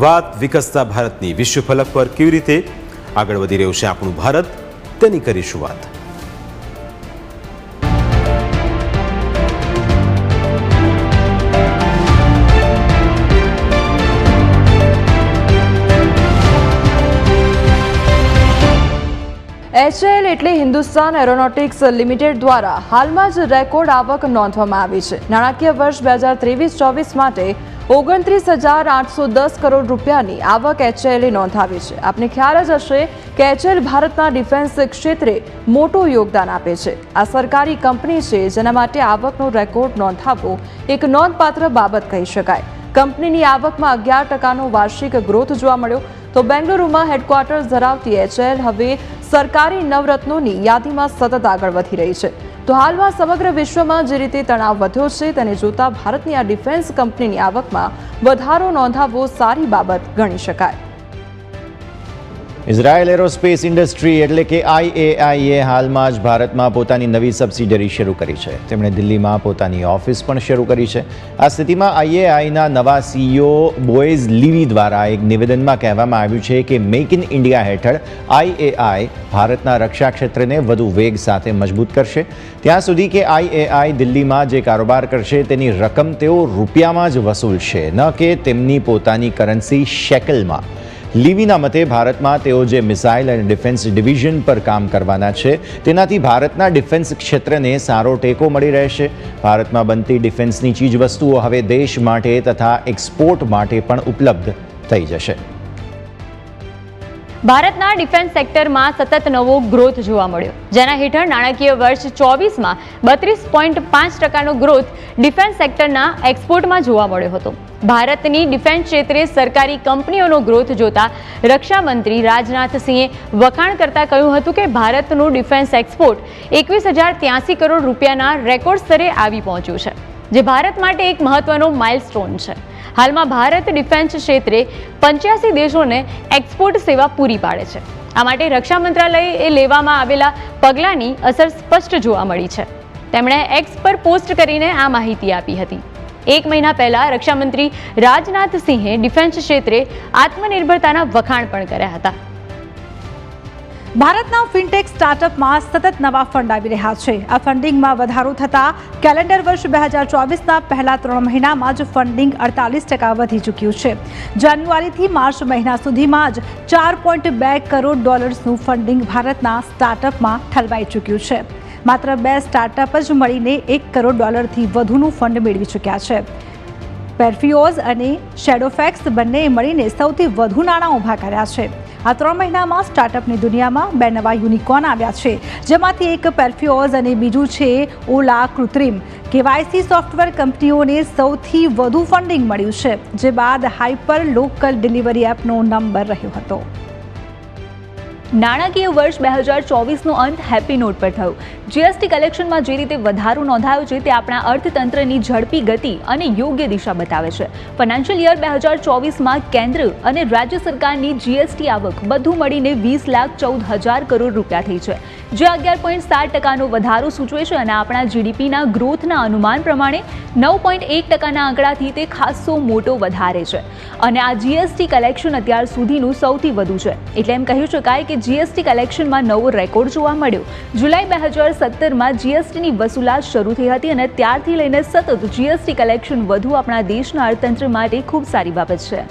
વાત વિકસતા ભારતની વિશ્વ ફલક પર કેવી રીતે આગળ વધી રહ્યું છે આપણું ભારત? તેની કરીશું વાત. એચએલ એટલે હિન્દુસ્તાન એરોનોટિક્સ લિમિટેડ દ્વારા હાલમાં જ રેકોર્ડ આવક નોંધવામાં આવી છે. નાણાકીય વર્ષ બે હજાર ત્રેવીસ ચોવીસ માટે ઓગણત્રીસ હજાર આઠસો દસ કરોડ રૂપિયાની આવક એચએલે નોંધાવી છે. આપને ખ્યાલ જ હશે કે એચએલ ભારતના ડિફેન્સ ક્ષેત્રે મોટું યોગદાન આપે છે. આ સરકારી કંપની છે જેના માટે આવકનો રેકોર્ડ નોંધાવવો એક નોંધપાત્ર બાબત કહી શકાય. કંપનીની આવકમાં અગિયાર ટકાનો વાર્ષિક ગ્રોથ જોવા મળ્યો. તો બેંગલુરુમાં હેડક્વાર્ટર્સ ધરાવતી એચએલ હવે સરકારી નવરત્નોની યાદીમાં સતત આગળ વધી રહી છે. તો હાલમાં સમગ્ર વિશ્વમાં જે રીતે તણાવ વધ્યો છે તેને જોતા ભારતની આ ડિફેન્સ કંપનીની આવકમાં વધારો નોંધાવવો સારી બાબત ગણી શકાય. ઇઝરાયલ એરોસ્પેસ ઇન્ડસ્ટ્રી એટલે કે આઈએઆઈએ હાલમાં જ ભારતમાં પોતાની નવી સબસિડરી શરૂ કરી છે. તેમણે દિલ્હીમાં પોતાની ઓફિસ પણ શરૂ કરી છે. આ સ્થિતિમાં આઈએઆઈના નવા સીઈઓ બોયઝ લીવી દ્વારા એક નિવેદનમાં કહેવામાં આવ્યું છે કે મેક ઇન ઇન્ડિયા હેઠળ આઈએઆઈ ભારતના રક્ષા ક્ષેત્રને વધુ વેગ સાથે મજબૂત કરશે. ત્યાં સુધી કે આઈએઆઈ દિલ્હીમાં જે કારોબાર કરશે તેની રકમ તેઓ રૂપિયામાં જ વસૂલશે, ન કે તેમની પોતાની કરન્સી શેકલમાં. લીવીના મતે ભારતમાં તેઓ જે મિસાઇલ અને ડિફેન્સ ડિવિઝન પર કામ કરવાના છે, તેનાથી ભારતના ડિફેન્સ ક્ષેત્રને સારો ટેકો મળી રહેશે. ભારતમાં બનતી ડિફેન્સની ચીજવસ્તુઓ હવે દેશ માટે તથા એક્સપોર્ટ માટે પણ ઉપલબ્ધ થઈ જશે. ભારતના ડિફેન્સ સેક્ટરમાં સતત નવો ગ્રોથ જોવા મળ્યો. જેના હેઠળ નાણાકીય વર્ષ ચોવીસમાં બત્રીસ પોઈન્ટ પાંચ ટકાનો ગ્રોથ ડિફેન્સ સેક્ટરના એક્સપોર્ટમાં જોવા મળ્યો હતો. ભારતની ડિફેન્સ ક્ષેત્રે સરકારી કંપનીઓનો ગ્રોથ જોતા રક્ષામંત્રી રાજનાથસિંહે રાજનાથ સિંહે વખાણ કરતા કહ્યું હતું કે ભારતનું ડિફેન્સ એક્સપોર્ટ એકવીસ હજાર ત્યાસી કરોડ રૂપિયાના રેકોર્ડ સ્તરે આવી પહોંચ્યું છે, જે ભારત માટે એક મહત્વનો માઇલસ્ટોન છે. હાલમાં ભારત ડિફેન્સ ક્ષેત્રે પંચ્યાસી દેશોને એક્સપોર્ટ સેવા પૂરી પાડે છે. આ માટે રક્ષા મંત્રાલયે લેવામાં આવેલા પગલાંની અસર સ્પષ્ટ જોવા મળી છે. તેમણે એક્સ પર પોસ્ટ કરીને આ માહિતી આપી હતી. એક મહિના પહેલા રક્ષામંત્રી રાજનાથ સિંહે ડિફેન્સ ક્ષેત્રે આત્મનિર્ભરતાના વખાણ પણ કર્યા હતા. ભારતના ફિનટેક સ્ટાર્ટઅપમાં સતત નવા ફંડ આવી રહ્યા છે. આ ફંડિંગમાં વધારો થતાં કેલેન્ડર વર્ષ બે હજાર ચોવીસના પહેલા ત્રણ મહિનામાં જ ફંડિંગ અડતાલીસ ટકા વધી ચૂક્યું છે. જાન્યુઆરીથી માર્ચ મહિના સુધીમાં જ ચાર પોઈન્ટ બે કરોડ ડોલર્સનું ફંડિંગ ભારતના સ્ટાર્ટઅપમાં ઠલવાઈ ચૂક્યું છે. માત્ર બે સ્ટાર્ટઅપ જ મળીને એક કરોડ ડોલરથી વધુનું ફંડ મેળવી ચૂક્યા છે. પેરફિયોઝ અને શેડોફેક્સ બંનેએ મળીને સૌથી વધુ નાણાં ઊભા કર્યા છે. આ ત્રણ મહિનામાં સ્ટાર્ટઅપની દુનિયામાં બે નવા યુનિકોર્ન આવ્યા છે, જેમાંથી એક પેરફિયોઝ અને બીજું છે ઓલા કૃત્રિમ. કેવાયસી સોફ્ટવેર કંપનીઓને સૌથી વધુ ફંડિંગ મળ્યું છે, જે બાદ હાઇપર લોકલ ડિલિવરી એપનો નંબર રહ્યો હતો. નાણાકીય વર્ષ બે હજાર ચોવીસનો અંત હેપી નોટ પર થયો. જીએસટી કલેક્શનમાં જે રીતે વધારો નોંધાયો છે તે આપણા અર્થતંત્રની ઝડપી ગતિ અને યોગ્ય દિશા બતાવે છે. ફાઇનાન્શિયલ યર બે હજાર ચોવીસમાં કેન્દ્ર અને રાજ્ય સરકારની જીએસટી આવક બધું મળીને વીસ લાખ ચૌદ હજાર કરોડ રૂપિયા થઈ છે. જે અગિયાર પોઈન્ટ સાત ટકાનો વધારો સૂચવે છે અને આપણા જીડીપીના ગ્રોથના અનુમાન પ્રમાણે નવ પોઈન્ટ એક ટકાના આંકડાથી તે ખાસો મોટો વધારે છે. અને આ જીએસટી કલેક્શન અત્યાર સુધીનું સૌથી વધુ છે. એટલે એમ કહી શકાય કે જીએસટી કલેક્શનમાં નવો રેકોર્ડ જોવા મળ્યો. જુલાઈ બે હજાર સત્તરમાં જીએસટીની વસૂલાત શરૂ થઈ હતી અને ત્યારથી લઈને સતત જીએસટી કલેક્શન વધુ આપણા દેશના અર્થતંત્ર માટે ખૂબ સારી બાબત છે.